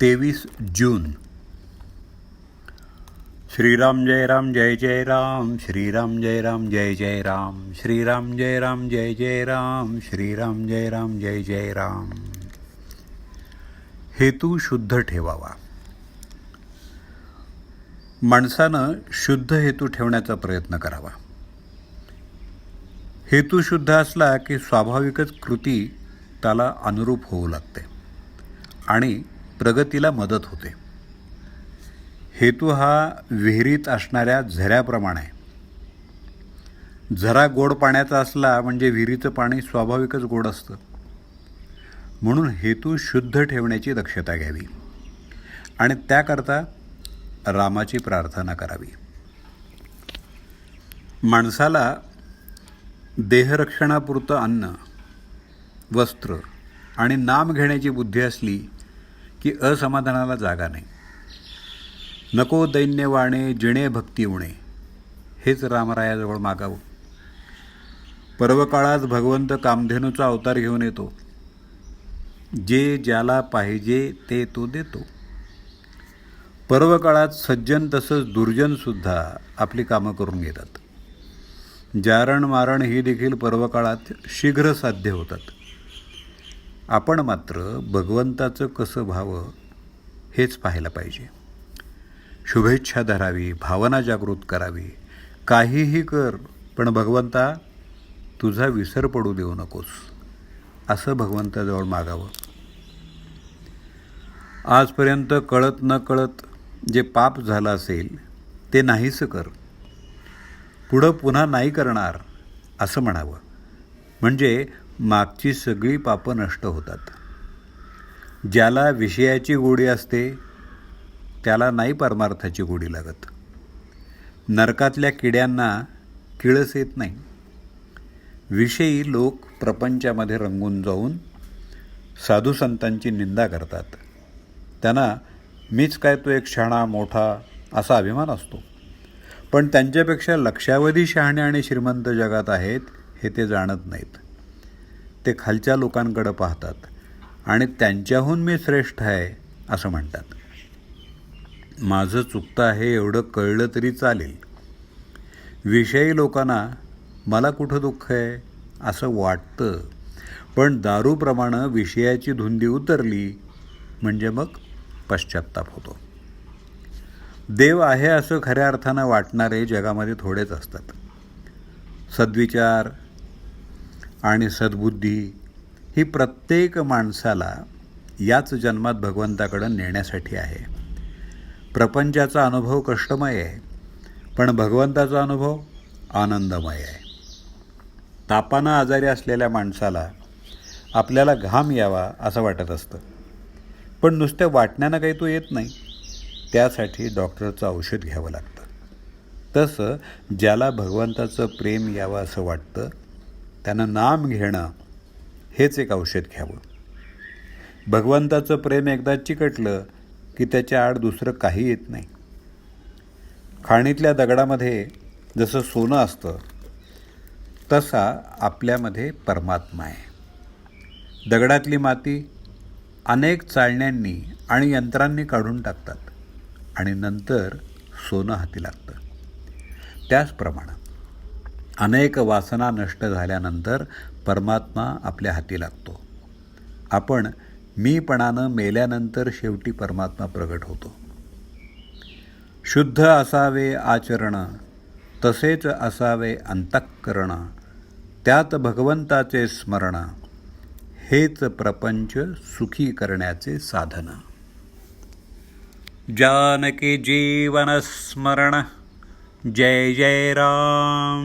तेवीस जून. श्रीराम जय राम जय जय राम. श्रीराम जय राम जय जय राम. श्रीराम जय राम जय जय राम. श्रीराम जय राम जय जय राम. हेतू शुद्ध ठेवावा. माणसानं शुद्ध हेतू ठेवण्याचा प्रयत्न करावा. हेतू शुद्ध असला की स्वाभाविकच कृती त्याला अनुरूप होऊ लागते. आणि प्रगतीला मदत होते. हेतू हा विहिरीत असणाऱ्या झऱ्याप्रमाणे. आहे झरा गोड पाण्याचा असला म्हणजे विहिरीचं पाणी स्वाभाविकच गोड असतं. म्हणून हेतू शुद्ध ठेवण्याची दक्षता घ्यावी. आणि त्याकरता रामाची प्रार्थना करावी. माणसाला देहरक्षणापुरतं अन्न वस्त्र आणि नाम घेण्याची बुद्धी असली की असमाधानाला जागा नाही. नको दैन्य वाणे जिणे भक्ती उणे. हेच रामरायाजवळ मागावं. पर्वकाळात भगवंत कामधेनूचा अवतार घेऊन येतो. जे ज्याला पाहिजे ते तो देतो. पर्वकाळात सज्जन तसंच दुर्जनसुद्धा आपली कामं करून घेतात. जारण मारण ही देखील पर्वकाळात शीघ्र साध्य होतात. आपण मात्र भगवंताचं कसं व्हावं हेच पाहायला पाहिजे. शुभेच्छा धरावी भावना जागृत करावी. काहीही कर पण भगवंता तुझा विसर पडू देऊ नकोस. असं भगवंताजवळ मागावं. आजपर्यंत कळत न कळत जे पाप झालं असेल ते नाहीसं कर. पुढं पुन्हा नाही करणार असं म्हणावं. म्हणजे मागची सगळी पापं नष्ट होतात. ज्याला विषयाची गोडी असते त्याला नाही परमार्थाची गोडी लागत. नरकातल्या किड्यांना किळस येत नाही. विषयी लोक प्रपंचामध्ये रंगून जाऊन साधू संतांची निंदा करतात. त्यांना मीच काय तो एक शहाणा मोठा असा अभिमान असतो. पण त्यांच्यापेक्षा लक्षावधी शहाणे आणि श्रीमंत जगात आहेत हे ते जाणत नाहीत. ते खालच्या लोकांकडं पाहतात आणि त्यांच्याहून मी श्रेष्ठ आहे असं म्हणतात. माझं चुकतं आहे एवढं कळलं तरी चालेल. विषयी लोकांना मला कुठं दुःख आहे असं वाटतं. पण दारूप्रमाणे विषयाची धुंदी उतरली म्हणजे मग पश्चात्ताप होतो. देव आहे असं खऱ्या अर्थानं वाटणारे जगामध्ये थोडेच असतात. सद्विचार आणि सद्बुद्धी ही प्रत्येक माणसाला याच जन्मात भगवंताकडं नेण्यासाठी आहे. प्रपंचाचा अनुभव कष्टमय आहे पण भगवंताचा अनुभव आनंदमय आहे. तापानं आजारी असलेल्या माणसाला आपल्याला घाम यावा असं वाटत असतं. पण नुसत्या वाटण्यानं काही तो येत नाही. त्यासाठी डॉक्टरचं औषध घ्यावं लागतं. तसं ज्याला भगवंताचं प्रेम यावं असं वाटतं त्यानं नाम घेणं हेच एक औषध घ्यावं. भगवंताचं प्रेम एकदा चिकटलं की त्याच्या आड दुसरं काही येत नाही. खाणीतल्या दगडामध्ये जसं सोनं असतं तसा आपल्यामध्ये परमात्मा आहे. दगडातली माती अनेक चाळण्यांनी आणि यंत्रांनी काढून टाकतात आणि नंतर सोनं हाती लागतं. त्याचप्रमाणे अनेक वासना नष्ट झाल्यानंतर परमात्मा आपल्या हाती लागतो. आपण मीपणानं मेल्यानंतर शेवटी परमात्मा प्रगट होतो. शुद्ध असावे आचरण तसेच असावे अंतःकरण त्यात भगवंताचे स्मरण हेच प्रपंच सुखी करण्याचे साधन. जानकी जीवन स्मरण जय जय राम